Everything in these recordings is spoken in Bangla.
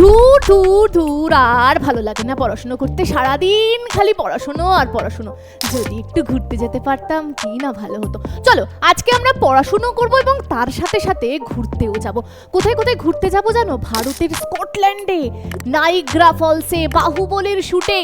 ধুর ধুর ধুর, আর ভালো লাগে না পড়াশুনো করতে। সারাদিন খালি পড়াশুনো আর পড়াশুনো। যদি একটু ঘুরতে যেতে পারতাম, কি না ভালো হতো। চলো, আজকে আমরা পড়াশুনো করব এবং তার সাথে সাথে ঘুরতেও যাব। কোথায় কোথায় ঘুরতে যাব জানো? ভারতের স্কটল্যান্ডে, নাইগ্রা ফলসে, বাহুবলের শুটে,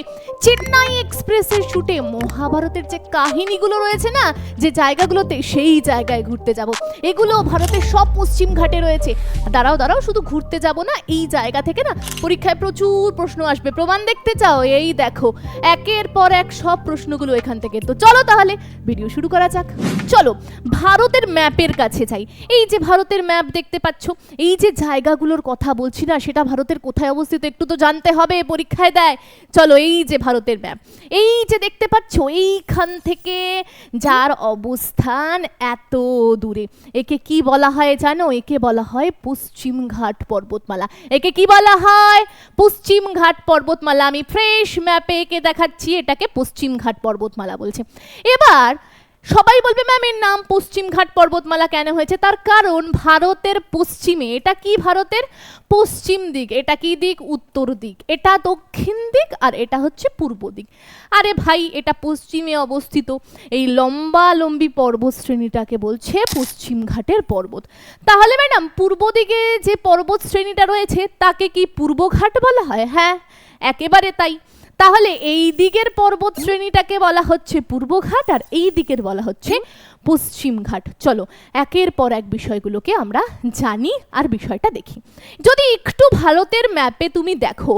চেন্নাই এক্সপ্রেসের শুটে। মহাভারতের যে কাহিনীগুলো রয়েছে না, যে জায়গাগুলোতে সেই জায়গায় ঘুরতে যাব। এগুলো ভারতের সব পশ্চিম ঘাটে রয়েছে। দাঁড়াও দাঁড়াও, শুধু ঘুরতে যাব না, এই জায়গা থেকে না পরীক্ষায় প্রচুর প্রশ্ন আসবে। প্রমাণ দেখতে চাও, এই দেখো। একের পর এক সব প্রশ্নগুলো এখান থেকে। তো চলো তাহলে, ভিডিও শুরু করা যাক। চলো, ভারতের ম্যাপের কাছে যাই। এই যে ভারতের ম্যাপ দেখতে পাচ্ছ, এই যে জায়গাগুলোর কথা বলছি না, সেটা ভারতের কোথায় অবস্থিত একটু তো জানতে হবে, পরীক্ষায় দেয়। চলো, এই যে ভারতের ম্যাপ। এই যে দেখতে পাচ্ছ, এইখান থেকে যার অবস্থান এত দূরে। একে কি বলা হয় জানো? একে বলা হয় পশ্চিমঘাট পর্বতমালা। একে কি বলা হয়? পশ্চিম ঘাট পর্বতমালা। আমি ফ্রেশ ম্যাপে এঁকে দেখাচ্ছি এটাকে পশ্চিমঘাট পর্বতমালা বলছে। এবার সবাই বলবে, ম্যাম, এর নাম পশ্চিম ঘাট পর্বতমালা কেন হয়েছে? তার কারণ ভারতের পশ্চিমে। এটা কি ভারতের পশ্চিম দিক? এটা কি দিক? উত্তর দিক। এটা দক্ষিণ দিক আর এটা হচ্ছে পূর্ব দিক। আরে ভাই, এটা পশ্চিমে অবস্থিত। এই লম্বা লম্বি পর্বত শ্রেণীটাকে বলছে পশ্চিম ঘাটের পর্বত। তাহলে ম্যাডাম, পূর্ব দিকে যে পর্বত শ্রেণীটা রয়েছে, তাকে কি পূর্বঘাট বলা হয়? হ্যাঁ একেবারে তাই। তাহলে এই দিকের পর্বত শ্রেণীটাকে বলা হচ্ছে পূর্বঘাট আর এই দিকের বলা হচ্ছে পশ্চিম ঘাট চলো, একের পর এক বিষয়গুলোকে আমরা জানি আর বিষয়টা দেখি। যদি একটু ভারতের ম্যাপে তুমি দেখো,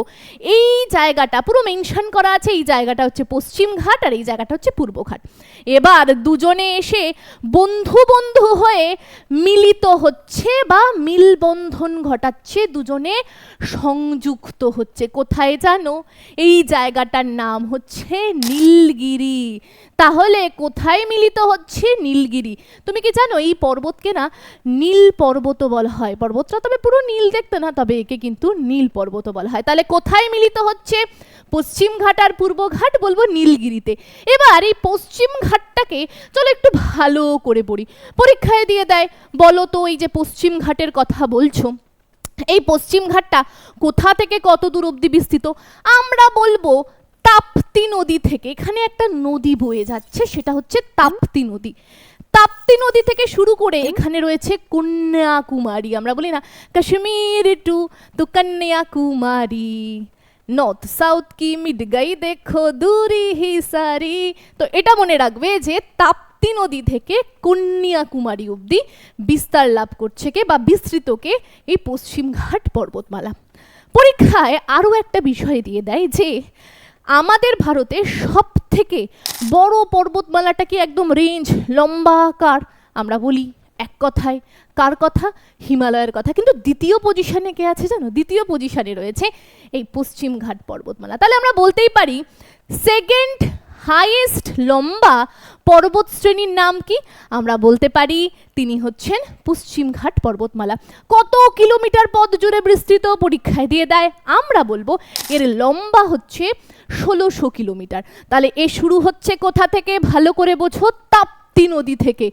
এই জায়গাটা, পুরো মেনশন করা আছে, এই জায়গাটা হচ্ছে পশ্চিম ঘাট আর এই জায়গাটা হচ্ছে পূর্বঘাট। এবার দুজনে এসে বন্ধু বন্ধু হয়ে মিলিত হচ্ছে বা মিলবন্ধন ঘটাচ্ছে, দুজনে সংযুক্ত হচ্ছে। কোথায় জানো? এই জায়গাটার নাম হচ্ছে নীলগিরি। তাহলে কোথায় মিলিত হচ্ছে নীলগিরি? তুমি কি জানো, এই পর্বতকে না নীল পর্বত বলা হয়। পর্বতটা তবে পুরো নীল দেখতে না, তবে একে কিন্তু নীল পর্বত বলা হয়। তাহলে কোথায় মিলিত হচ্ছে? পশ্চিম ঘাট আর পূর্ব ঘাট বলব নীলগিরিতে। এবার এই পশ্চিম ঘাটটাকে চলো একটু ভালো করে পড়ি। পরীক্ষায় দিয়ে দেয়, বলো তো এই যে পশ্চিম ঘাটের কথা বলছো, এই পশ্চিম ঘাটটা কোথা থেকে কত দূর অবধি বিস্তৃত? আমরা বলব তাপ্তি নদী থেকে, এখানে একটা নদী বয়ে যাচ্ছে, সেটা হচ্ছে তাপ্তি নদী। তাপ্তি নদী থেকে শুরু করে এখানে রয়েছে কন্যাকুমারী, আমরা বলি না, কাশ্মীর টু তো কন্যাকুমারী। নর্থ সাউথ কি মিট গাই দেখো দূরি হি সারি তো এটা মনে রাখবে যে তাপ্তি নদী থেকে কন্যাকুমারী অবধি বিস্তার লাভ করছে কে বা বিস্তৃতকে এই পশ্চিমঘাট পর্বতমালা পরীক্ষায় আরও একটা বিষয় দিয়ে দেয় যে আমাদের ভারতে সব থেকে বড় পর্বতমালাটা কি একদম রেঞ্জ লম্বা আকার? আমরা বলি এক কথায়, কার কথা? হিমালয়ের কথা। কিন্তু দ্বিতীয় পজিশনে কে আছে জানো? দ্বিতীয় পজিশনে রয়েছে এই পশ্চিম ঘাট পর্বতমালা। তাহলে আমরা বলতেই পারি সেকেন্ড হাইয়েস্ট লম্বা পর্বত শ্রেণির নাম কি? আমরা বলতে পারি, তিনি হচ্ছেন পশ্চিমঘাট পর্বতমালা। কত কিলোমিটার পথ জুড়ে বিস্তৃত? পরীক্ষায় দিয়ে দেয়। আমরা বলব, এর লম্বা হচ্ছে ষোলোশো কিলোমিটার। তাহলে এ শুরু হচ্ছে কোথা থেকে? ভালো করে বোঝো তাপ্তি নদী থেকে,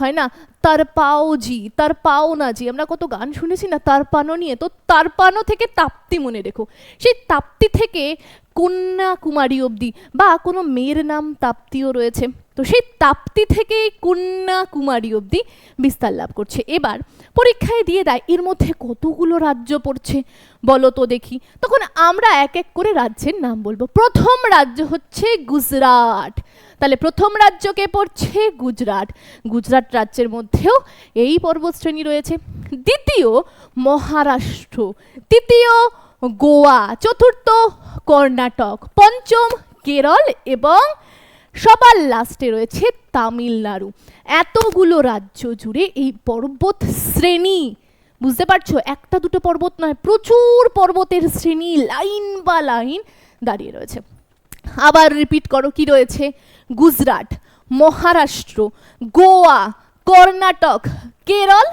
হয় না? তার পাও জি, তার পাও না জি, আমরা কত গান শুনেছি না? তার পানো নিয়ে, তো তার পানো থেকে তাপ্তি মনে রেখো। সেই তাপ্তি থেকে কন্যাকুমারী অবধি বা কোনো মেয়ের নাম তাপ্তিও রয়েছে। তো সেই তাপ্তি থেকে কন্যাকুমারী অবধি বিস্তার লাভ করছে। এবার পরীক্ষায় দিয়ে দেয়, এর মধ্যে কতগুলো রাজ্য পড়ছে? বলো তো দেখি। তখন আমরা এক এক করে রাজ্যের নাম বলব। প্রথম রাজ্য হচ্ছে গুজরাট। তাহলে প্রথম রাজ্যকে পড়ছে? গুজরাট। গুজরাট রাজ্যের মধ্যেও এই পর্বতশ্রেণী রয়েছে। দ্বিতীয় মহারাষ্ট্র। তৃতীয় গোয়া। চতুর্থ কর্ণাটক। পঞ্চম কেরল এবং সবার লাস্টে রয়েছে তামিলনাড়ু। এতগুলো রাজ্য জুড়ে এই পর্বত শ্রেণি বুঝতে পারছ? একটা দুটো পর্বত নয়, প্রচুর পর্বতের শ্রেণি লাইন বা লাইন দাঁড়িয়ে রয়েছে। আবার রিপিট করো কি রয়েছে? গুজরাট মহারাষ্ট্র গোয়া কর্ণাটক কেরল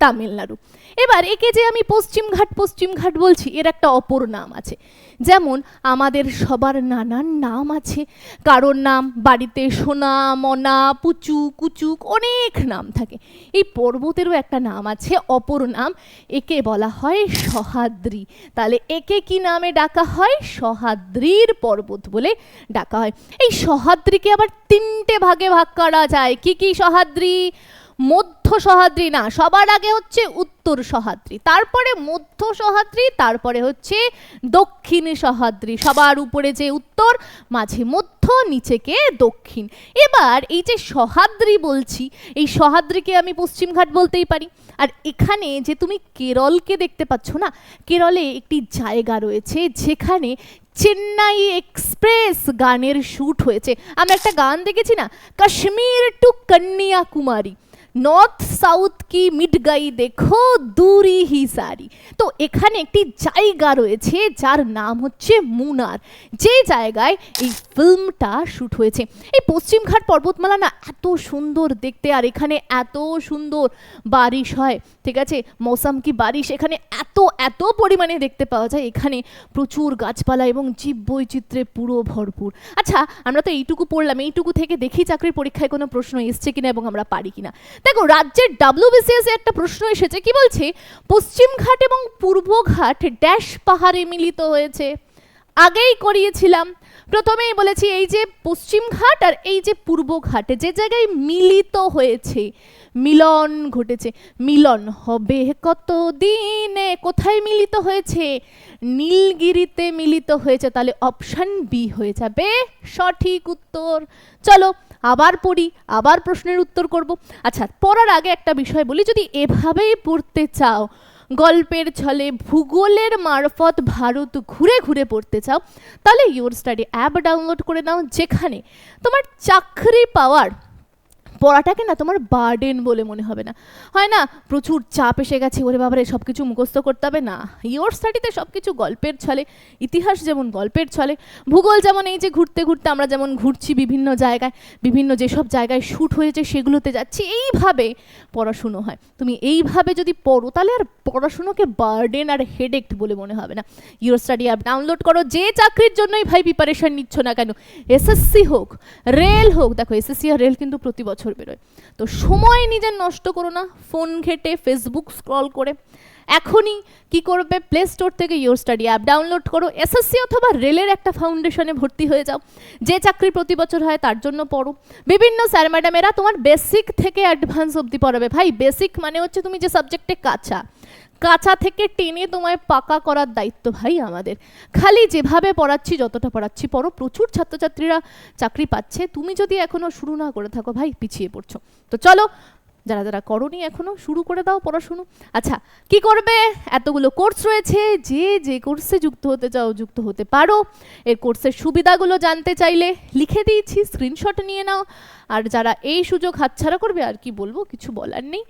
তামিলনাড়ু। এবার একে যে আমি পশ্চিমঘাট পশ্চিমঘাট বলছি, এর একটা অপর নাম আছে। যেমন আমাদের সবার নানান নাম আছে। কারোর নাম বাড়িতে সোনা, মনা, পুচু, কুচুক অনেক নাম থাকে। এই পর্বতেরও একটা নাম আছে, অপর নাম একে বলা হয় সহাদ্রি তাহলে একে কি নামে ডাকা হয়? সহাদ্রির পর্বত বলে ডাকা হয়। এই সহাদ্রিকে আবার তিনটে ভাগে ভাগ করা যায়। কি কি সহাদ্রি মধ্য সহাদ্রি না, সবার আগে হচ্ছে উত্তর সহাদ্রি তারপরে মধ্য সহাদ্রি তারপরে হচ্ছে দক্ষিণ সহাদ্রি সবার উপরে যে উত্তর, মাঝে মধ্য, নিচেকে দক্ষিণ। এবার এই যে সহাদ্রি বলছি, এই সহাদ্রিকে আমি পশ্চিমঘাট বলতেই পারি। আর এখানে যে তুমি কেরলকে দেখতে পাচ্ছ না, কেরলে একটি জায়গা রয়েছে যেখানে চেন্নাই এক্সপ্রেস গানের শ্যুট হয়েছে। আমরা একটা গান দেখেছি না? Kashmir to Kanyakumari. North south কি মিট গাই দেখো দূরি হি সারি তো এখানে একটি জায়গা রয়েছে, যার নাম হচ্ছে মুনার। যে জায়গায় এই ফিল্মটা শ্যুট হয়েছে। এই পশ্চিমঘাট পর্বতমালা না এত সুন্দর দেখতে, আর এখানে এত সুন্দর বারিশ হয়, ঠিক আছে? মৌসাম কি বারিশ? এখানে এত এত পরিমাণে দেখতে পাওয়া যায়। এখানে প্রচুর গাছপালা এবং জীব বৈচিত্র্যে পুরো ভরপুর। আচ্ছা আমরা তো এইটুকু পড়লাম। এইটুকু থেকে দেখি চাকরির পরীক্ষায় কোনো প্রশ্ন এসছে কিনা এবং আমরা পারি কিনা। দেখো, রাজ্যের ডাব্লিউবিসিএস একটা প্রশ্ন এসেছে, কি বলছে? পশ্চিমঘাট এবং পূর্বঘাট ড্যাশ পাহাড়ে মিলিত হয়েছে। আগেই করিয়েছিলাম। প্রথমেই বলেছি এই যে পশ্চিমঘাট আর এই যে পূর্বঘাট যে জায়গায় মিলিত হয়েছে, মিলন ঘটেছে। মিলন হবে কত দিনে কোথায় মিলিত হয়েছে? নীলগিরিতে মিলিত হয়েছে। তাহলে অপশন বি হয়ে যাবে সঠিক উত্তর। চলো আবার পড়ি, আবার প্রশ্নের উত্তর করব। আচ্ছা পড়ার আগে একটা বিষয় বলি, যদি এভাবেই পড়তে চাও, গল্পের ছলে, ভূগোলের মারফত ভারত ঘুরে ঘুরে পড়তে চাও, তাহলে ইউর স্টাডি অ্যাপ ডাউনলোড করে নাও, যেখানে তোমার চাকরি পাওয়ার পড়াটাকে না তোমার বার্ডেন বলে মনে হবে না। হয় না, প্রচুর চাপ এসে গেছে, ওরে বাবারে সব কিছু মুখস্থ করতে হবে? না ইয়োর স্টাডিতে সব কিছু গল্পের ছলে, ইতিহাস যেমন গল্পের ছলে, ভূগোল যেমন এই যে ঘুরতে ঘুরতে আমরা যেমন ঘুরছি বিভিন্ন জায়গায়, বিভিন্ন যেসব জায়গায় শ্যুট হয়েছে সেগুলোতে যাচ্ছি, এইভাবে পড়াশুনো হয়। তুমি এইভাবে যদি পড়ো, তাহলে আর পড়াশুনোকে বার্ডেন আর হেডেক্ট বলে মনে হবে না। ইয়োর স্টাডি অ্যাপ ডাউনলোড করো, যে চাকরির জন্যই ভাই প্রিপারেশন নিচ্ছ না কেন এসএসসি হোক রেল হোক, দেখো এসএসসি আর রেল কিন্তু প্রতি বছর বেরোয়। তো সময় নিজের নষ্ট করো না, ফোন ঘেটে ফেসবুক স্ক্রল করে। এখনই কি করবে? প্লে স্টোর থেকে ইয়োর স্টাডি অ্যাপ ডাউনলোড করো। এসএসসি অথবা রেলের একটা ফাউন্ডেশনে ভর্তি হয়ে যাও। যে চাকরি প্রতি বছর হয় তার জন্য পড়ো। বিভিন্ন স্যার ম্যাডামেরা তোমার বেসিক থেকে অ্যাডভান্স অবধি পড়াবে। ভাই বেসিক মানে হচ্ছে তুমি যে সাবজেক্টে কাঁচা কাঁচা থেকে টেনে তোমায় পাকা করার দায়িত্ব ভাই আমাদের। খালি যেভাবে পড়াচ্ছি, যতটা পড়াচ্ছি পড়ো। প্রচুর ছাত্রছাত্রীরা চাকরি পাচ্ছে। তুমি যদি এখনও শুরু না করে থাকো ভাই, পিছিয়ে পড়ছো। তো চলো, যারা যারা করনি এখনও, শুরু করে দাও পড়াশুনো। আচ্ছা কি করবে? এতগুলো কোর্স রয়েছে। যে যে কোর্সে যুক্ত হতে চাও, যুক্ত হতে পারো। এর কোর্সের সুবিধাগুলো জানতে চাইলে লিখে দিয়েছি স্ক্রিনশট নিয়ে নাও। আর যারা এই সুযোগ হাতছাড়া করবে, আর কি বলব, কিছু বলার নেই।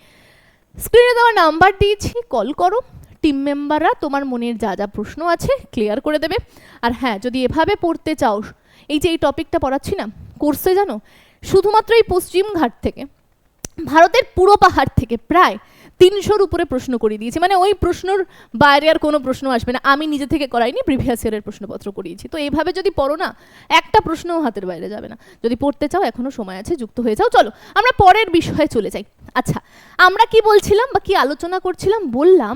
স্ক্রিনে দেওয়া নাম্বার দিয়েছি কল করো। টিম মেম্বাররা তোমার মনের যা যা প্রশ্ন আছে ক্লিয়ার করে দেবে। আর হ্যাঁ যদি এভাবে পড়তে চাও, এই যে এই টপিকটা পড়াচ্ছি না কোর্সে জানো? শুধুমাত্র এই পশ্চিমঘাট থেকে, ভারতের পুরো পাহাড় থেকে প্রায় তিনশোর উপরে প্রশ্ন করিয়ে দিয়েছি। মানে ওই প্রশ্নর বাইরে আর কোনো প্রশ্ন আসবে না। আমি নিজে থেকে করাইনি প্রিভিয়াস ইয়ারের প্রশ্নপত্র করিয়েছি। তো এইভাবে যদি পড়ো না, একটা প্রশ্নও হাতের বাইরে যাবে না। যদি পড়তে চাও এখনও সময় আছে, যুক্ত হয়ে যাও। চলো, আমরা পরের বিষয়ে চলে যাই। আচ্ছা আমরা কি বলছিলাম বা কি আলোচনা করছিলাম? বললাম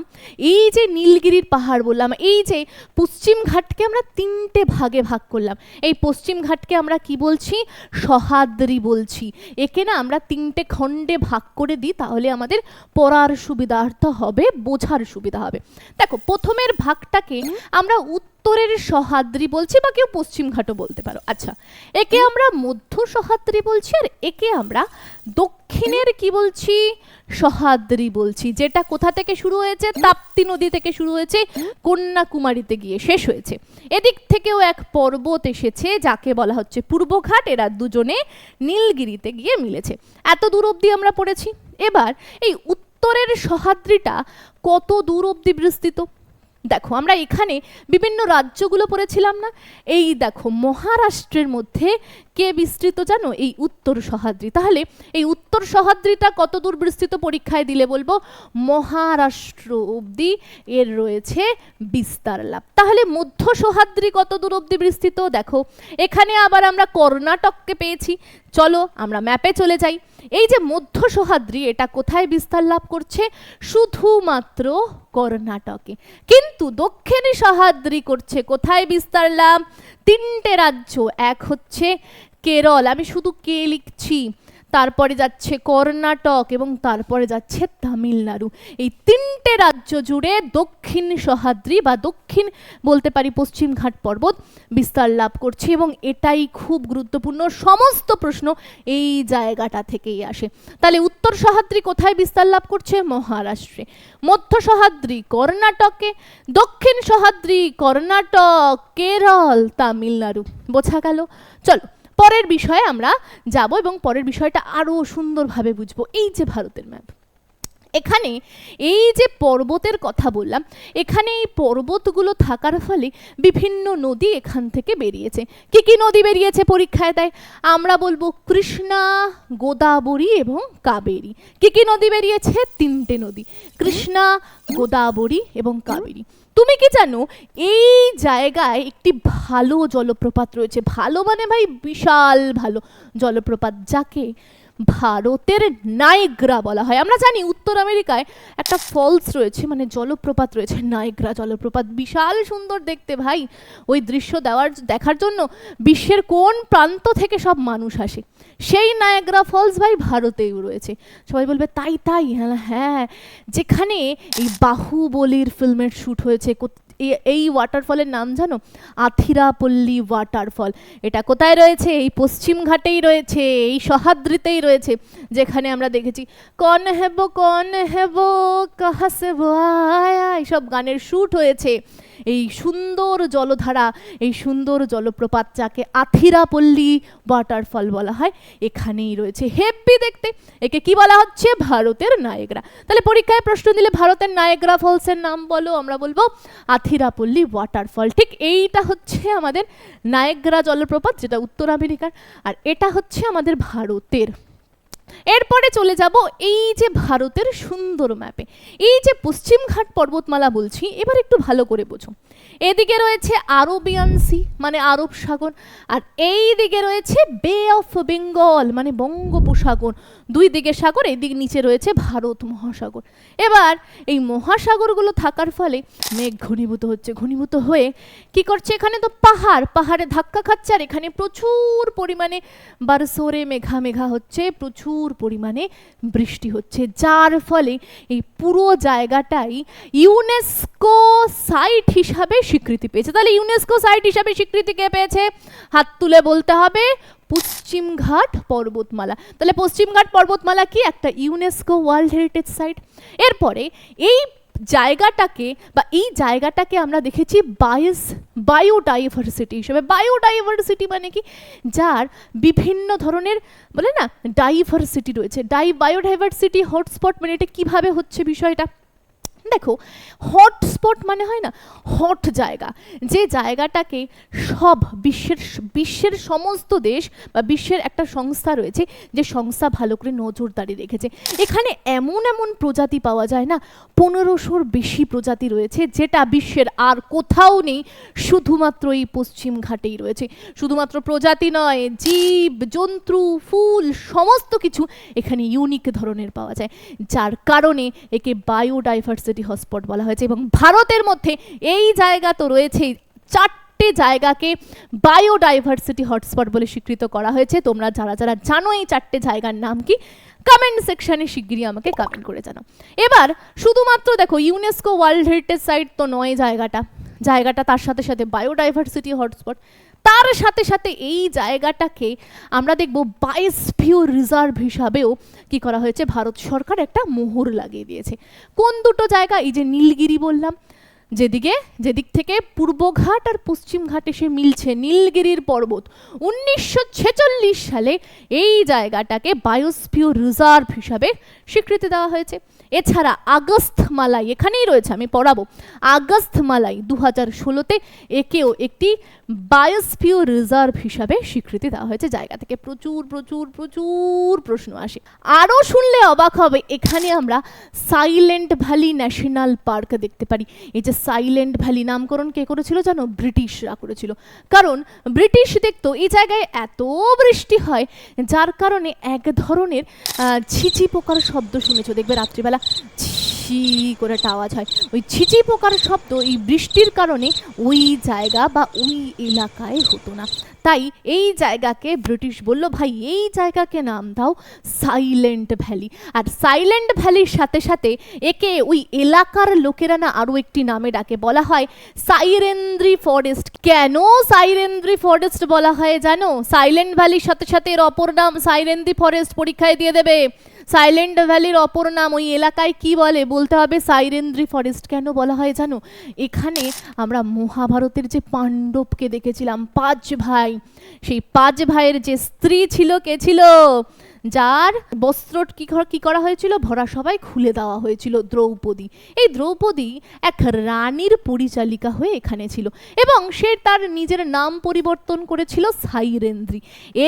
এই যে নীলগিরির পাহাড় বললাম এই যে পশ্চিম ঘাটকে আমরা তিনটে ভাগে ভাগ করলাম। এই পশ্চিম ঘাটকে আমরা কি বলছি? সহাদ্রি বলছি। একে না আমরা তিনটে খণ্ডে ভাগ করে দিই তাহলে আমাদের পড়ার সুবিধার্থ হবে বোঝার সুবিধা হবে। দেখো প্রথমের ভাগটাকে আমরা উত্তরের সহাদ্রি বলছি বা কেউ পশ্চিম ঘাটও বলতে পারো। আচ্ছা একে আমরা মধ্য সহাদ্রি বলছি আর একে আমরা দক্ষিণের কি বলছি? সহাদ্রি বলছি যেটা কোথা থেকে শুরু হয়েছে? তাপ্তি নদী থেকে শুরু হয়েছে কন্যাকুমারীতে গিয়ে শেষ হয়েছে। এদিক থেকেও এক পর্বত এসেছে যাকে বলা হচ্ছে পূর্বঘাট। এরা দুজনে নীলগিরিতে গিয়ে মিলেছে। এত দূর অবধি আমরা পড়েছি। এবার এই উত্তরের সহাদ্রিটা কত দূর অবধি বিস্তৃত? দেখো, আমরা এখানে বিভিন্ন রাজ্যগুলো পড়েছিলাম না? এই দেখো, মহারাষ্ট্রের মধ্যে কে বিস্তৃত জানো? এই উত্তর সহাদ্রি তাহলে এই উত্তর সহাদ্রিটা কত দূর বিস্তৃত পরীক্ষায় দিলে বলব? মহারাষ্ট্র অবধি এর রয়েছে বিস্তার লাভ। তাহলে মধ্য সহাদ্রি কত দূর অবধি বিস্তৃত? দেখো, এখানে আবার আমরা কর্ণাটককে পেয়েছি। চলো, আমরা ম্যাপে চলে যাই। এই যে মধ্য সহাদ্রি এটা কোথায় বিস্তার লাভ করছে? শুধুমাত্র কর্ণাটকে। কিন্তু দক্ষিণী সহাদ্রি করছে, কোথায় বিস্তার লাভ? তিনটে রাজ্য, এক হচ্ছে কেরল। আমি শুধু কে লিখছি? তারপরে যাচ্ছে কর্ণাটক এবং তারপরে যাচ্ছে তামিলনাড়ু। এই তিনটে রাজ্য জুড়ে দক্ষিণ সহাদ্রি বা দক্ষিণ বলতে পারি পশ্চিম ঘাট পর্বত বিস্তার লাভ করছে এবং এটাই খুব গুরুত্বপূর্ণ। সমস্ত প্রশ্ন এই জায়গাটা থেকেই আসে। তাহলে উত্তর সহাদ্রি কোথায় বিস্তার লাভ করছে? মহারাষ্ট্রে। মধ্য সহাদ্রি কর্ণাটকে, দক্ষিণ সহাদ্রি কর্ণাটক, কেরল, তামিলনাড়ু। বোঝা গেল? চলো পরের বিষয়ে আমরা যাব এবং পরের বিষয়টা আরও সুন্দরভাবে বুঝব। এই যে ভারতের ম্যাপ এখানে এই যে পর্বতের কথা বললাম, এখানে এই পর্বতগুলো থাকার ফলে বিভিন্ন নদী এখান থেকে বেরিয়েছে। কি কি নদী বেরিয়েছে পরীক্ষায় দেয় আমরা বলব কৃষ্ণা, গোদাবরী এবং কাবেরী। কি কি নদী বেরিয়েছে? তিনটে নদী। কৃষ্ণা, গোদাবরী এবং কাবেরী। তুমি কি জানো, এই জায়গায় একটি ভালো জলপ্রপাত রয়েছে। ভালো মানে ভাই বিশাল ভালো জলপ্রপাত, যাকে ভারতের নাইগ্রা বলা হয়। আমরা জানি উত্তর আমেরিকায় একটা ফলস রয়েছে মানে জলপ্রপাত রয়েছে, নাইগ্রা জলপ্রপাত। বিশাল সুন্দর দেখতে ভাই। ওই দৃশ্য দেওয়ার, দেখার জন্য বিশ্বের কোন প্রান্ত থেকে সব মানুষ আসে? সেই নায়াগ্রা ফলস ভাই ভারতেও রয়েছে। সবাই বলবে, তাই তাই? হ্যাঁ হ্যাঁ যেখানে এই বাহুবলির ফিল্মের শ্যুট হয়েছে এই ওয়াটারফলের নাম জানো? আথিরাপল্লি ওয়াটারফল এটা কোথায় রয়েছে? এই পশ্চিম ঘাটেই রয়েছে, এই সহাদ্রিতেই রয়েছে, যেখানে আমরা দেখেছি, কন হেব কন হেব কাহাসেব, আয়া এইসব গানের শ্যুট হয়েছে। এই সুন্দর জলধারা, এই সুন্দর জলপ্রপাত যাকে আথিরাপল্লী ওয়াটারফল বলা হয়, এখানেই রয়েছে। হেব্বি দেখতে। একে কি বলা হচ্ছে? ভারতের নায়গ্রা। তাহলে পরীক্ষায় প্রশ্ন দিলে ভারতের নায়গ্রা ফলসের নাম বলো, আমরা বলব আথিরাপল্লী ওয়াটারফল ঠিক এইটা হচ্ছে আমাদের নায়গ্রা জলপ্রপাত, যেটা উত্তর আমেরিকার, আর এটা হচ্ছে আমাদের ভারতের। এরপরে চলে যাব এই যে ভারতের সুন্দর ম্যাপে এই যে পশ্চিমঘাট পর্বতমালা বলছি, এবার একটু ভালো করে বোঝো। এদিকে রয়েছে আরবিয়ান সি মানে আরব সাগর, আর এই দিকে রয়েছে বে অফ বেঙ্গল মানে বঙ্গোপসাগর। দুই দিকে সাগর, এদিকে নিচে রয়েছে ভারত মহাসাগর। এবার এই মহাসাগরগুলো থাকার ফলে মেঘ ঘনীভূত হচ্ছে, ঘনীভূত হয়ে কি করছে এখানে তো পাহাড়, পাহাড়ে ধাক্কা খাচ্ছে, আর এখানে প্রচুর পরিমাণে বারসোরে মেঘা মেঘা হচ্ছে প্রচুর পরিমাণে বৃষ্টি হচ্ছে, যার ফলে এই পুরো জায়গাটাই ইউনেস্কো সাইট হিসাবে স্বীকৃতি পেয়েছে। তাহলে ইউনেস্কো সাইট হিসাবে স্বীকৃতি কে পেয়েছে? হাত তুলে বলতে হবে, পশ্চিমঘাট পর্বতমালা। তাহলে পশ্চিমঘাট পর্বতমালা কি? একটা ইউনেস্কো ওয়ার্ল্ড হেরিটেজ সাইট এরপরে এই জায়গাটাকে বা এই জায়গাটাকে আমরা দেখেছি বায়োস বায়োডাইভার্সিটি হিসেবে। বায়োডাইভার্সিটি মানে কি? যার বিভিন্ন ধরনের বলে না ডাইভার্সিটি রয়েছে। ডাই বায়োডাইভার্সিটি হটস্পট মানে এটা কীভাবে হচ্ছে বিষয়টা? দেখো হটস্পট মানে হয় না হট জায়গা। যে জায়গাটাকে সব বিশ্বের বিশ্বের সমস্ত দেশ বা বিশ্বের একটা সংস্থা রয়েছে, যে সংস্থা ভালো করে নজরদারি রেখেছে। এখানে এমন এমন প্রজাতি পাওয়া যায় না, পনেরোশোর বেশি প্রজাতি রয়েছে, যেটা বিশ্বের আর কোথাও নেই, শুধুমাত্র এই পশ্চিম ঘাটেই রয়েছে। শুধুমাত্র প্রজাতি নয়, জীব, জন্তু, ফুল, সমস্ত কিছু এখানে ইউনিক ধরনের পাওয়া যায়। যার কারণে একে বায়োডাইভার্সিটি হটস্পট বলা হয়েছে এবং ভারতের মধ্যে এই জায়গা তো রয়েছেই। চারটে জায়গাকে বায়োডাইভার্সিটি হটস্পট বলে স্বীকৃত করা হয়েছে। তোমরা যারা যারা জানো এই চারটে জায়গার নাম কি কমেন্ট সেকশনে শিগগিরই আমাকে কমেন্ট করে জানাও। এবার শুধুমাত্র দেখো ইউনেস্কো ওয়ার্ল্ড হেরিটেজ সাইট তো নয় জায়গাটা। জায়গাটা তার সাথে সাথে বায়োডাইভার্সিটি হটস্পট তার সাথে সাথে এই জায়গাটাকে আমরা দেখব বায়োস্ফিওর রিজার্ভ হিসাবেও কি করা হয়েছে? ভারত সরকার একটা মোহর লাগিয়ে দিয়েছে। কোন দুটো জায়গা? এই যে নীলগিরি বললাম, যেদিকে, যেদিক থেকে পূর্বঘাট আর পশ্চিমঘাট এসে মিলছে নীলগিরির পর্বত। উনিশশো ছেচল্লিশ সালে এই জায়গাটাকে বায়োস্ফিওর রিজার্ভ হিসাবে স্বীকৃতি দেওয়া হয়েছে। এছাড়া আগস্ত মালাই এখানেই রয়েছে, আমি পড়াবো। আগস্ত মালাই দু হাজার ষোলোতে একেও একটি বায়োস্পিও রিজার্ভ হিসাবে স্বীকৃতি দেওয়া হয়েছে। জায়গা থেকে প্রচুর প্রচুর প্রচুর প্রশ্ন আসে। আরও শুনলে অবাক হবে। এখানে আমরা সাইলেন্ট ভ্যালি ন্যাশনাল পার্ক দেখতে পারি। এই যে সাইলেন্ট ভ্যালি নামকরণ কে করেছিল জানো? ব্রিটিশরা করেছিল। কারণ ব্রিটিশ দেখতো এই জায়গায় এত বৃষ্টি হয়, যার কারণে এক ধরনের ছিচি পোকার শব্দ শুনেছ। দেখবে রাত্রিবেলা ছি করে একটা আওয়াজ হয়। ওই ছিচি পোকার শব্দ এই বৃষ্টির কারণে ওই জায়গা বা ওই এলাকায় হতো না। তাই এই জায়গাকে ব্রিটিশ বলল, ভাই, এই জায়গাকে নাম দাও সাইলেন্ট ভ্যালি। আর সাইলেন্ট ভ্যালির সাথে সাথে একে ওই এলাকার লোকেরা না আরও একটি নামে ডাকে। বলা হয় সাইরেন্দ্রি ফরেস্ট। কেন সাইরেন্দ্রি ফরেস্ট বলা হয় জানো? সাইলেন্ট ভ্যালির সাথে সাথে এর অপর নাম সাইরেন্দ্রি ফরেস্ট পরীক্ষায় দিয়ে দেবে। সাইলেন্ট ভ্যালির অপর নাম ওই এলাকায় কি বলে? বলতে হবে সাইরেন্দ্রি ফরেস্ট কেন বলা হয় জানো? এখানে আমরা মহাভারতের যে পাণ্ডবকে দেখেছিলাম, পাঁচ ভাই। সেই পাঁচ ভাইয়ের যে স্ত্রী ছিল, কে ছিল? যার বস্ত্র কি কি করা হয়েছিল? ভরা সবাই খুলে দেওয়া হয়েছিল দ্রৌপদী। এই দ্রৌপদী এক রানীর পরিচালিকা হয়ে এখানে ছিল এবং সে তার নিজের নাম পরিবর্তন করেছিল সাইরেন্দ্রি।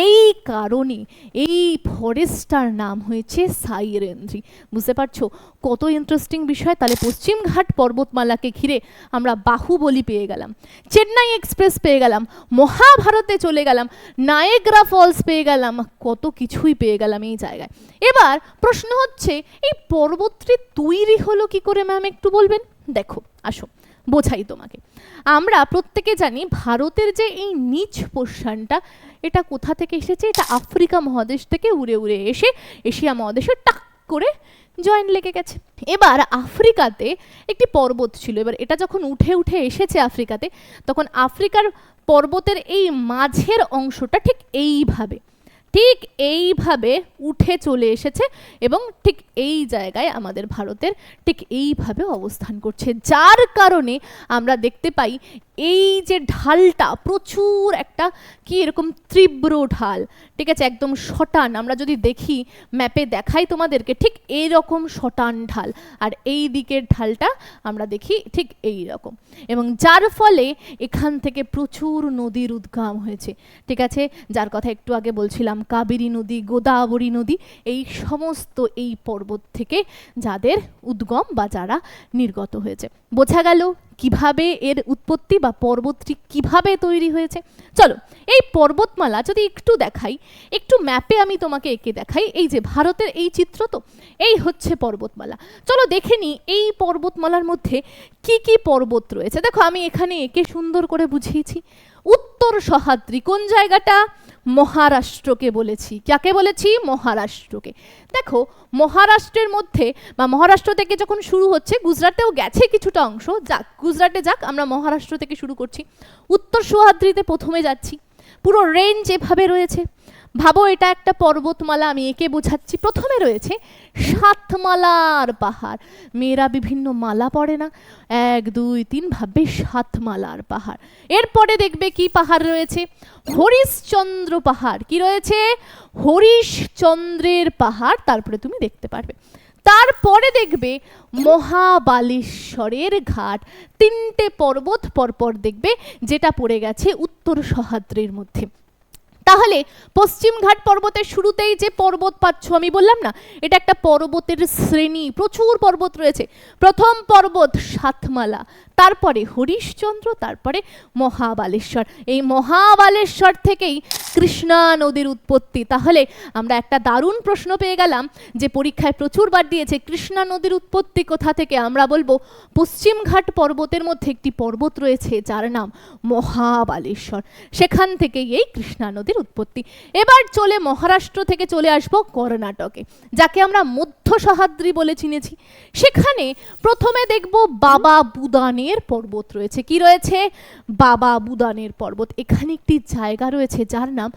এই কারণে এই ফরেস্টটার নাম হয়েছে সাইরেন্দ্রি। বুঝতে পারছ? কত ইন্টারেস্টিং বিষয়। তাহলে পশ্চিমঘাট পর্বতমালাকে ঘিরে আমরা বাহুবলি পেয়ে গেলাম, চেন্নাই এক্সপ্রেস পেয়ে গেলাম, মহাভারতে চলে গেলাম, নায়েগ্রা ফলস পেয়ে গেলাম, কত কিছুই পেয়ে গেলাম। এই জায়গায়। এবার প্রশ্ন হচ্ছে, এই পর্বতটি তৈরি হলো কি করে ম্যাম একটু বলবেন? দেখো, আসো, বোঝাই তোমাকে। আমরা প্রত্যেকে জানি ভারতের যে এই নিচ পোর্শনটা এটা কোথা থেকে এসেছে? এটা আফ্রিকা মহাদেশ থেকে উড়ে উড়ে এসে এশিয়া মহাদেশে টাক করে জয়েন লেগে গেছে। এবার আফ্রিকাতে একটি পর্বত ছিল। এবার এটা যখন উঠে উঠে এসেছে আফ্রিকাতে, তখন আফ্রিকার পর্বতের এই মাঝের অংশটা ঠিক এইভাবে। ঠিক এইভাবে উঠে চলে এসেছে এবং ঠিক এই জায়গায় আমাদের ভারতের ঠিক এইভাবে অবস্থান করছে। যার কারণে আমরা দেখতে পাই এই যে ঢালটা প্রচুর একটা কি এরকম তীব্র ঢাল, ঠিক আছে? একদম শটান। আমরা যদি দেখি, ম্যাপে দেখাই তোমাদেরকে, ঠিক এই রকম শটান ঢাল। আর এই দিকের ঢালটা আমরা দেখি ঠিক এই রকম এবং যার ফলে এখান থেকে প্রচুর নদীর উদ্গম হয়েছে, ঠিক আছে? যার কথা একটু আগে বলছিলাম, কাবেরী নদী, গোদাবরী নদী, এই সমস্ত এই পর্বত থেকে যাদের উদ্গম বা যারা নির্গত হয়েছে। বোঝা গেল কীভাবে এর উৎপত্তি বা পর্বতটি কীভাবে তৈরি হয়েছে। চলো, এই পর্বতমালা যদি একটু দেখাই, একটু ম্যাপে আমি তোমাকে এঁকে দেখাই। এই যে ভারতের এই চিত্র তো, এই হচ্ছে পর্বতমালা। চলো দেখে নিই এই পর্বতমালার মধ্যে কি কি পর্বত রয়েছে। দেখো, আমি এখানে একে সুন্দর করে বুঝিয়েছি। উত্তর সহাদ্রি কোন জায়গাটা? মহারাষ্ট্রকে বলেছি। কাকে বলেছি? মহারাষ্ট্রকে। দেখো, মহারাষ্ট্রের মধ্যে বা মহারাষ্ট্র থেকে যখন শুরু হচ্ছে, গুজরাটেও গেছে কিছুটা অংশ। যাক, গুজরাটে যাক, আমরা মহারাষ্ট্র থেকে শুরু করছি। উত্তর সোহাদ্রিতে প্রথমে যাচ্ছি। পুরো রেঞ্জ এভাবে রয়েছে। ভাবো এটা একটা পর্বতমালা, আমি একে বোঝাচ্ছি। প্রথমে রয়েছে সাতমালার পাহাড়। মেয়েরা বিভিন্ন মালা পড়ে না, এক, দুই, তিন, ভাববে সাতমালার পাহাড়। এরপরে দেখবে কি পাহাড় রয়েছে? হরিশচন্দ্র পাহাড়। কি রয়েছে? হরিশচন্দ্রের পাহাড়, তারপরে তুমি দেখতে পারবে। তারপরে দেখবে মহাবালেশ্বরের ঘাট। তিনটে পর্বত পরপর দেখবে, যেটা পড়ে গেছে উত্তর সহাদ্রির মধ্যে। তাহলে পশ্চিমঘাট পর্বতের শুরুতেই যে পর্বত পাচ্ছ, আমি বললাম না, এটা একটা পর্বতের শ্রেণি, প্রচুর পর্বত রয়েছে। প্রথম পর্বত সাতমালা। তারপরে হরিশচন্দ্র, তারপরে মহাবালেশ্বর। এই মহাবালেশ্বর থেকেই কৃষ্ণা নদীর উৎপত্তি। তাহলে আমরা একটা দারুণ প্রশ্ন পেয়ে গেলাম যে পরীক্ষায় প্রচুরবার দিয়েছে, কৃষ্ণা নদীর উৎপত্তি কোথা থেকে? আমরা বলব পশ্চিমঘাট পর্বতের মধ্যে একটি পর্বত রয়েছে, যার নাম মহাবালেশ্বর। সেখান থেকেই এই কৃষ্ণা নদীর উৎপত্তি। এবার চলে মহারাষ্ট্র থেকে চলে আসব কর্ণাটকে। যাকে আমরা মধ্য সহাদ্রি বলে চিনেছি। সেখানে প্রথমে দেখব বাবা বুদানের পর্বত রয়েছে। কি রয়েছে? বাবা বুদানের পর্বত। এখানে একটি জায়গা রয়েছে যার নাম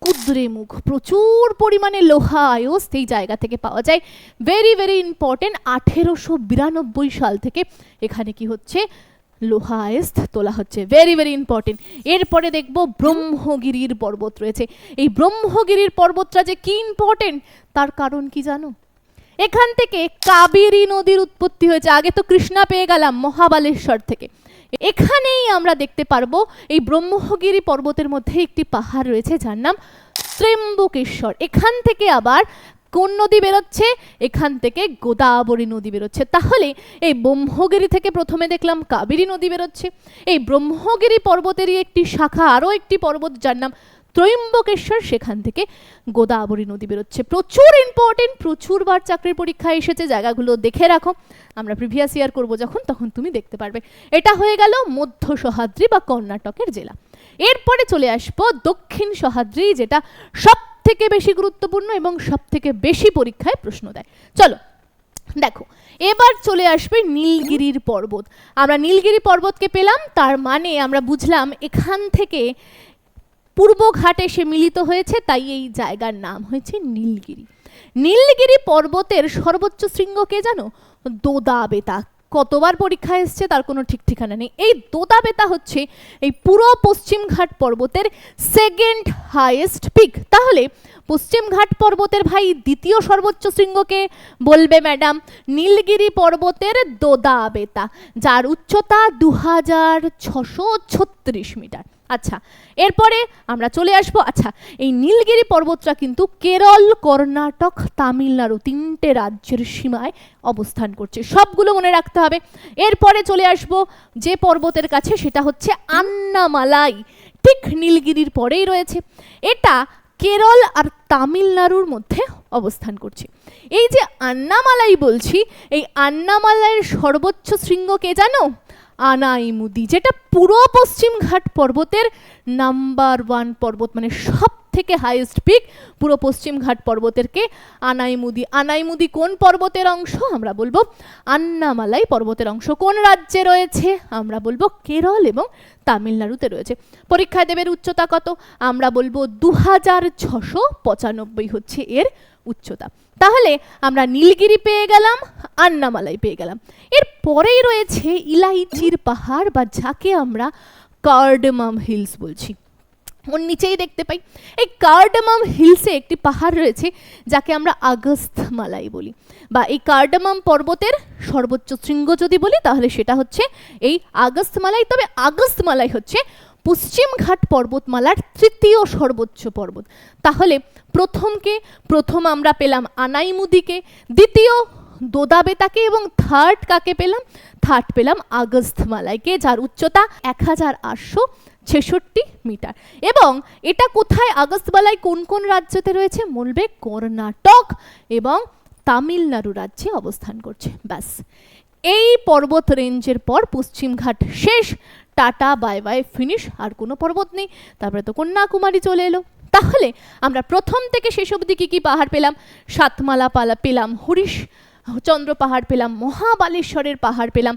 কুদ্রেমুখ প্রচুর পরিমাণে লোহা আয়স এই জায়গা থেকে পাওয়া যায়। ভেরি ভেরি ইম্পর্টেন্ট আঠেরোশো বিরানব্বই সাল থেকে এখানে কি হচ্ছে? লোহা আয়েস্ত তোলা হচ্ছে। ভেরি ভেরি ইম্পর্টেন্ট এরপরে দেখব ব্রহ্মগিরির পর্বত রয়েছে। এই ব্রহ্মগিরির পর্বতটা যে কি ইম্পর্টেন্ট তার কারণ কি জানো? এখান থেকে কাবেরী নদীর উৎপত্তি হয়েছে। আগে তো কৃষ্ণা পেয়ে গেলাম মহাবালেশ্বর থেকে। এখানেই আমরা দেখতে পারব এই ব্রহ্মগিরি পর্বতের মধ্যে একটি পাহাড় রয়েছে যার নাম ত্র্যম্বকেশ্বর এখান থেকে আবার কোন নদী বেরোচ্ছে? এখান থেকে গোদাবরী নদী বেরোচ্ছে। তাহলে এই ব্রহ্মগিরি থেকে প্রথমে দেখলাম কাবেরী নদী বেরোচ্ছে। এই ব্রহ্মগিরি পর্বতেরই একটি শাখা, আরও একটি পর্বত যার নাম ত্রয়ম্বকেশ্বর, সেখান থেকে গোদাবরী নদী বেরোচ্ছে। প্রচুর ইম্পর্টেন্ট প্রচুরবার চাকরির পরীক্ষা এসেছে, জায়গাগুলো দেখে রাখো। আমরা প্রিভিয়াস ইয়ার করব যখন, তখন তুমি দেখতে পারবে। এটা হয়ে গেল মধ্য সহাদ্রি বা কর্ণাটকের জেলা। এরপরে চলে আসব দক্ষিণ সহাদ্রি যেটা সব থেকে বেশি গুরুত্বপূর্ণ এবং সব থেকে বেশি পরীক্ষায় প্রশ্ন দেয়। চলো, দেখো, এবার চলে আসবে নীলগিরির পর্বত। আমরা নীলগিরি পর্বতকে পেলাম, তার মানে আমরা বুঝলাম এখান থেকে পূর্ব ঘাটে সে মিলিত হয়েছে, তাই এই জায়গার নাম হয়েছে নীলগিরি। নীলগিরি পর্বতের সর্বোচ্চ শৃঙ্গ কে জানো? দোদা বেতা কতবার পরীক্ষা এসছে তার কোনো ঠিক ঠিকানা নেই। এই দোদা বেতা হচ্ছে এই পুরো পশ্চিম ঘাট পর্বতের সেকেন্ড হাইয়েস্ট পিক তাহলে পশ্চিম ঘাট পর্বতের ভাই দ্বিতীয় সর্বোচ্চ শৃঙ্গকে বলবে ম্যাডাম নীলগিরি পর্বতের দোদা বেতা যার উচ্চতা দু হাজার ছশো ছত্রিশ মিটার। আচ্ছা এরপরে আমরা চলে আসব আচ্ছা এই নীলগিরি পর্বতটা কিন্তু কেরল, কর্ণাটক, তামিলনাড়ু তিনটে রাজ্যের সীমায় অবস্থান করছে। সবগুলো মনে রাখতে হবে। এরপরে চলে আসব যে পর্বতের কাছে, সেটা হচ্ছে আন্নামালাই। ঠিক নীলগিরির পরেই রয়েছে। এটা কেরল আর তামিলনাড়ুর মধ্যে অবস্থান করছে। এই যে আন্নামালাই বলছি, এই আন্নামালাইয়ের সর্বোচ্চ শৃঙ্গ কে জানো? আনাইমুদি, যেটা পুরো পশ্চিম ঘাট পর্বতের নাম্বার ওয়ান পর্বত মানে সব থেকে হাইয়েস্ট পিক পুরো পশ্চিম ঘাট পর্বতেরকে আনাইমুদি। আনাইমুদি কোন পর্বতের অংশ? আমরা বলব আন্নামালাই পর্বতের অংশ। কোন রাজ্যে রয়েছে? আমরা বলব কেরল এবং তামিলনাড়ুতে রয়েছে। পরীক্ষায় দেবের উচ্চতা কত? আমরা বলব দু হাজার ছশো পঁচানব্বই হচ্ছে এর উচ্চতা। তাহলে আমরা নীলগিরি পেয়ে গেলাম, আন্নামালাই পেয়ে গেলাম। এর পরেই রয়েছে ইলাইচির পাহাড় বা যাকে আমরা কার্ডমাম হিলস বলছি। ওর নিচেই দেখতে পাই। এই কার্ডামাম হিলসে একটি পাহাড় রয়েছে, যাকে আমরা আগস্ত মালাই বলি। বা এই কার্ডামাম পর্বতের সর্বোচ্চ শৃঙ্গ যদি বলি, তাহলে সেটা হচ্ছে এই আগস্ত মালাই তবে আগস্ত মালাই হচ্ছে পশ্চিম ঘাট পর্বতমালার তৃতীয় সর্বোচ্চ পর্বত। তাহলে প্রথমকে, প্রথম আমরা পেলাম আনাইমুদিকে, দ্বিতীয় দোদাবেতাকে এবং থার্ড কাকে পেলাম? থার্ড পেলাম আগস্ত মালাইকে যার উচ্চতা এক হাজার আটশো ছেষট্টি মিটার। এবং এটা কোথায় আগস্তবালাই কোন কোন রাজ্যতে রয়েছে? বলবে কর্ণাটক এবং তামিলনাড়ু রাজ্যে অবস্থান করছে। ব্যাস। এই পর্বত রেঞ্জের পর পশ্চিমঘাট শেষ টাটা, বাই বাই, ফিনিশ, আর কোনো পর্বত নেই। তারপরে তো কন্যাকুমারী চলে এলো। তাহলে আমরা প্রথম থেকে শেষ অবধি কী কী পাহাড় পেলাম? সাতমালা পালা পেলাম হরিশ, চন্দ্র পাহাড় পেলাম, মহাবালেশ্বরের পাহাড় পেলাম,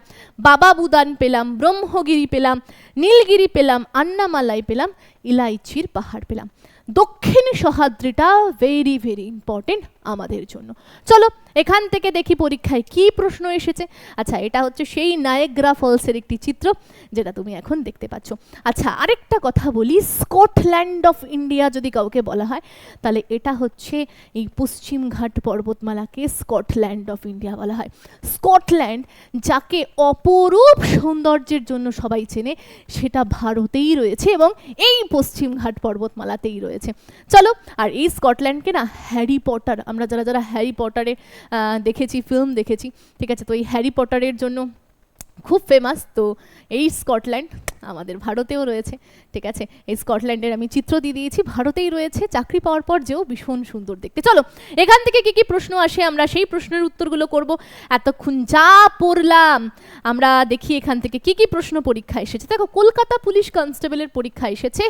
বাবা বুদান পেলাম, ব্রহ্মগিরি পেলাম, নীলগিরি পেলাম, আন্নামালাই পেলাম, ইলাইচির পাহাড় পেলাম। দক্ষিণ সহাদ্রিটা ভেরি ভেরি ইম্পর্টেন্ট আমাদের জন্য। চলো, এখান থেকে দেখি পরীক্ষায় কি প্রশ্ন এসেছে। আচ্ছা এটা হচ্ছে সেই নায়গ্রা ফলসের একটি চিত্র, যেটা তুমি এখন দেখতে পাচ্ছ। আচ্ছা আরেকটা কথা বলি, স্কটল্যান্ড অফ ইন্ডিয়া যদি কাউকে বলা হয়, তাহলে এটা হচ্ছে এই পশ্চিমঘাট পর্বতমালাকে স্কটল্যান্ড অফ ইন্ডিয়া বলা হয়। স্কটল্যান্ড, যাকে অপরূপ সৌন্দর্যের জন্য সবাই চেনে, সেটা ভারতেই রয়েছে এবং এই পশ্চিমঘাট পর্বতমালাতেই রয়েছে। চলো, আর এই স্কটল্যান্ডকে না হ্যারি পটার আমরা যারা যারা হ্যারি পটারে দেখেছি ফিল্ম দেখেছি, ঠিক আছে? তো এই হ্যারি পটারের জন্য খুব ফেমাস তো এই স্কটল্যান্ড আমাদের ভারতেও রয়েছে, ঠিক আছে? এই স্কটল্যান্ডের আমি চিত্র দিয়ে দিয়েছি, ভারতেই রয়েছে, চাকরি পাওয়ার পর যেও ভীষণ সুন্দর দেখতে। চলো, এখান থেকে কি কি প্রশ্ন আসে, আমরা সেই প্রশ্নের উত্তরগুলো করব। এতক্ষণ যা পড়লাম, আমরা দেখি এখান থেকে কি কি প্রশ্ন পরীক্ষা এসেছে। দেখো, কলকাতা পুলিশ কনস্টেবলের পরীক্ষা এসেছে।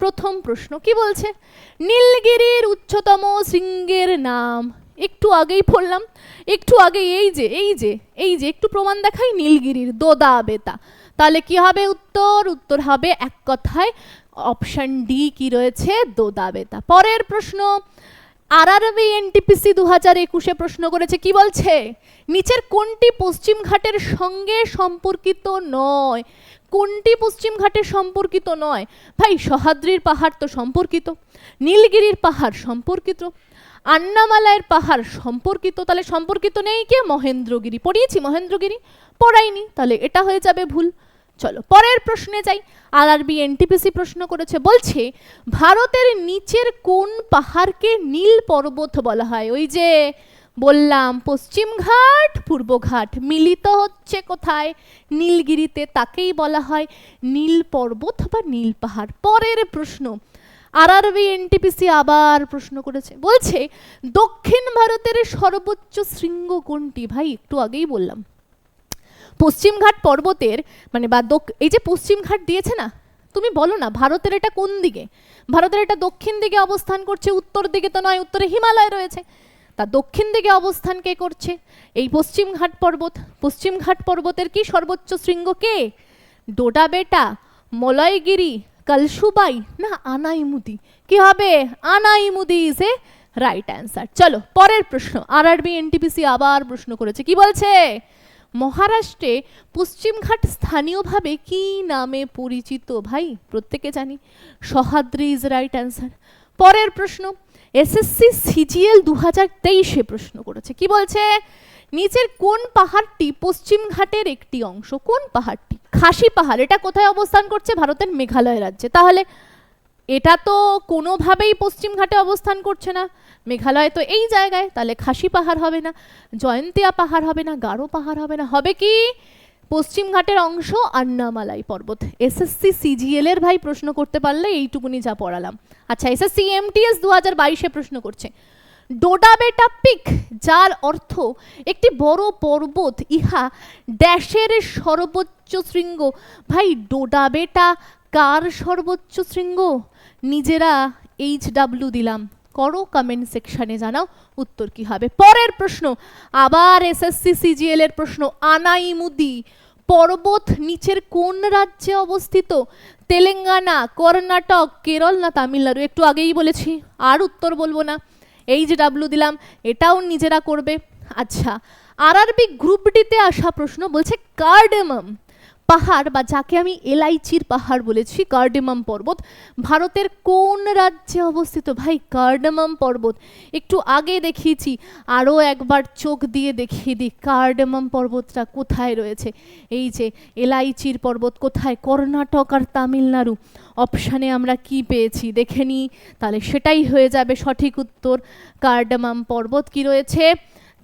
প্রথম প্রশ্ন কি বলছে? নীলগিরির উচ্চতম শৃঙ্গের নাম। একটু আগেই পড়লাম, একটু আগে এই যে এই যে এই যে, একটু প্রমাণ দেখাই নীলগিরির দোদা বেতা। তাহলে কি হবে উত্তর? উত্তর হবে এক কথায় অপশন ডি কি রয়েছে? দোদা বেতা। পরের প্রশ্ন, আরআরবি এনটিপিসি দু হাজার একুশে প্রশ্ন করেছে, কি বলছে? নিচের কোনটি পশ্চিম ঘাটের সঙ্গে সম্পর্কিত নয়? কোনটি পশ্চিম ঘাটের সম্পর্কিত নয়? ভাই সহাদ্রির পাহাড় তো সম্পর্কিত, নীলগিরির পাহাড় সম্পর্কিত। আন্নামালাইয়ের পাহাড় সম্পর্কিত, তাহলে সম্পর্কিত নেই কে? মহেন্দ্রগিরি। পড়িয়েছি মহেন্দ্রগিরি। পড়াইনি, তাহলে এটা হয়ে যাবে ভুল। চলো, পরের প্রশ্নে যাই। আর আরবি এনটিপিসি প্রশ্ন করেছে, বলছে, ভারতের নিচের কোন পাহাড়কে নীল পর্বত বলা হয়? ওই যে বললাম, পশ্চিম ঘাট, পূর্ব ঘাট, মিলিত হচ্ছে কোথায়? নীলগিরিতে তাকেই বলা হয় নীল পর্বত বা নীল পাহাড়। পরের প্রশ্ন আরআরবি এনটিপিসি আবার প্রশ্ন করেছে। বলছে, দক্ষিণ ভারতের সর্বোচ্চ শৃঙ্গ কোনটি? ভাই, একটু আগেই বললাম। পশ্চিমঘাট পর্বতের মানে বা এই যে পশ্চিমঘাট দিয়েছে না, তুমি বলো না, ভারতের এটা কোন দিকে? ভারতের এটা দক্ষিণ দিকে অবস্থান করছে, উত্তর দিকে তো নয়, উত্তরে হিমালয় রয়েছে। তা দক্ষিণ দিকে অবস্থান কে করছে? এই পশ্চিমঘাট পর্বত, পশ্চিমঘাট পর্বতের কি সর্বোচ্চ শৃঙ্গ কে? ডোডা বেটা, মলয়গিরি কলসুবাই না আনাইমুদি। কি হবে? Anamudi is a right answer চলো, পরের প্রশ্ন। আর আরবি এনটিপিসি আবার প্রশ্ন করেছে। কি বলছে? মহারাষ্ট্রে পশ্চিমঘাট স্থানীয়ভাবে কি নামে পরিচিত? ভাই, প্রত্যেকে জানি। সহাদ্রি ইজ রাইট অ্যান্সার পরের প্রশ্ন এসএসসি সিজিএল দু হাজার তেইশে প্রশ্ন করেছে। কি বলছে? নিচের কোন পাহাড়টি পশ্চিমঘাটের একটি অংশ? কোন পাহাড়টি? খাসি পাহাড়। এটা কোথায় অবস্থান করছে? ভারতের মেঘালয় রাজ্যে। তাহলে এটা তো কোনোভাবেই পশ্চিমঘাটে অবস্থান করছে না। মেঘালয় তো এই জায়গায়। তাহলে খাসি পাহাড় হবে না, জয়ন্তিয়া পাহাড় হবে না, গারো পাহাড় হবে না। হবে কি? পশ্চিমঘাটের অংশ আন্নামালাই পর্বত। এসএসসি সিজিএল এর ভাই প্রশ্ন করতে পারলে এইটুকুনি যা পড়ালাম। আচ্ছা এসএসসি এমটিএস দু হাজার বাইশে প্রশ্ন করছে। ডোডাবেটা পিক, যার অর্থ একটি বড় পর্বত, ইহা ড্যাশের সর্বোচ্চ শৃঙ্গ। ভাই ডোডাবেটা কার সর্বোচ্চ শৃঙ্গ? নিজেরা এইচ ডাব্লিউ দিলাম। করো কমেন্ট সেকশনে জানাও উত্তর কি হবে। পরের প্রশ্ন, আবার এসএসসি সিজিএল এর প্রশ্ন, আনাইমুদি, পর্বত নিচের কোন রাজ্যে অবস্থিত? তেলেঙ্গানা, কর্ণাটক, কেরল না তামিলনাড়ু? একটু আগেই বলেছি, আর উত্তর বলব না। এইচ ডাব্লিউ দিলাম, এটাও নিজেরা করবে। আচ্ছা আরআরবি গ্রুপ ডিতে আসা প্রশ্ন বলছে কার্ডেমাম পাহাড় বা যাকে আমি এলাইচির পাহাড় বলেছি কার্ডেমাম পর্বত, ভারতের কোন রাজ্যে অবস্থিত? ভাই কার্ডেমাম পর্বত। একটু আগে দেখিয়েছি আরও একবার চোখ দিয়ে দেখিয়ে দিই কার্ডেমাম পর্বতটা কোথায় রয়েছে? এই যে, এলাইচির পর্বত কোথায়? কর্ণাটক আর তামিলনাড়ু। অপশানে আমরা কি পেয়েছি দেখে নিই তাহলে সেটাই হয়ে যাবে সঠিক উত্তর। কার্ডামাম পর্বত কি রয়েছে?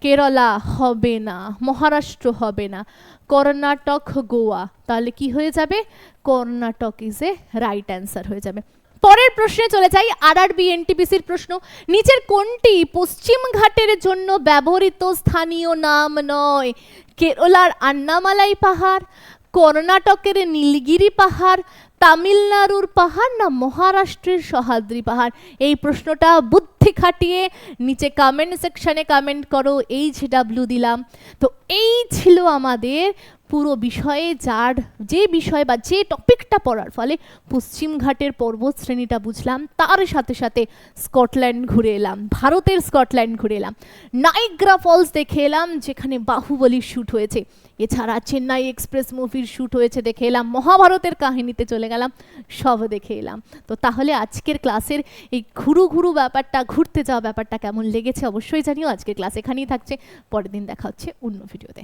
কেরালা হবে না, মহারাষ্ট্র হবে না, কর্ণাটক, গোয়া। তাহলে কি হয়ে যাবে? Karnataka is a right answer হয়ে যাবে। পরের প্রশ্নে চলে যাই আর আর বি এনটিপিসির প্রশ্ন। নিচের কোনটি পশ্চিম ঘাটের জন্য ব্যবহৃত স্থানীয় নাম নয়? কেরলার আন্নামালাই পাহাড়, কর্ণাটকের নীলগিরি পাহাড় তামিলনাড়ুর পাহাড় না মহারাষ্ট্রের সহাদ্রি পাহাড়? এই প্রশ্নটা বুদ্ধি খাটিয়ে নিচে কমেন্ট সেকশানে কমেন্ট করো এইচ ডাব্লিউ দিলাম। তো এই ছিল আমাদের পুরো বিষয়ে, যার যে বিষয় বা যে টপিকটা পড়ার ফলে পশ্চিমঘাটের পর্বত শ্রেণীটা বুঝলাম, তার সাথে সাথে স্কটল্যান্ড ঘুরে এলাম, ভারতের স্কটল্যান্ড ঘুরে এলাম। নাইগ্রা ফলস দেখে এলাম, যেখানে বাহুবলীর শ্যুট হয়েছে। এছাড়া চেন্নাই এক্সপ্রেস মুভির শ্যুট হয়েছে দেখে এলাম, মহাভারতের কাহিনীতে চলে গেলাম, সব দেখে এলাম। তো তাহলে আজকের ক্লাসের এই ঘুরু ঘুরু ব্যাপারটা, ঘুরতে যাওয়া ব্যাপারটা কেমন লেগেছে অবশ্যই জানিও। আজকের ক্লাস এখানেই থাকছে। পরের দিন দেখা হচ্ছে অন্য ভিডিওতে।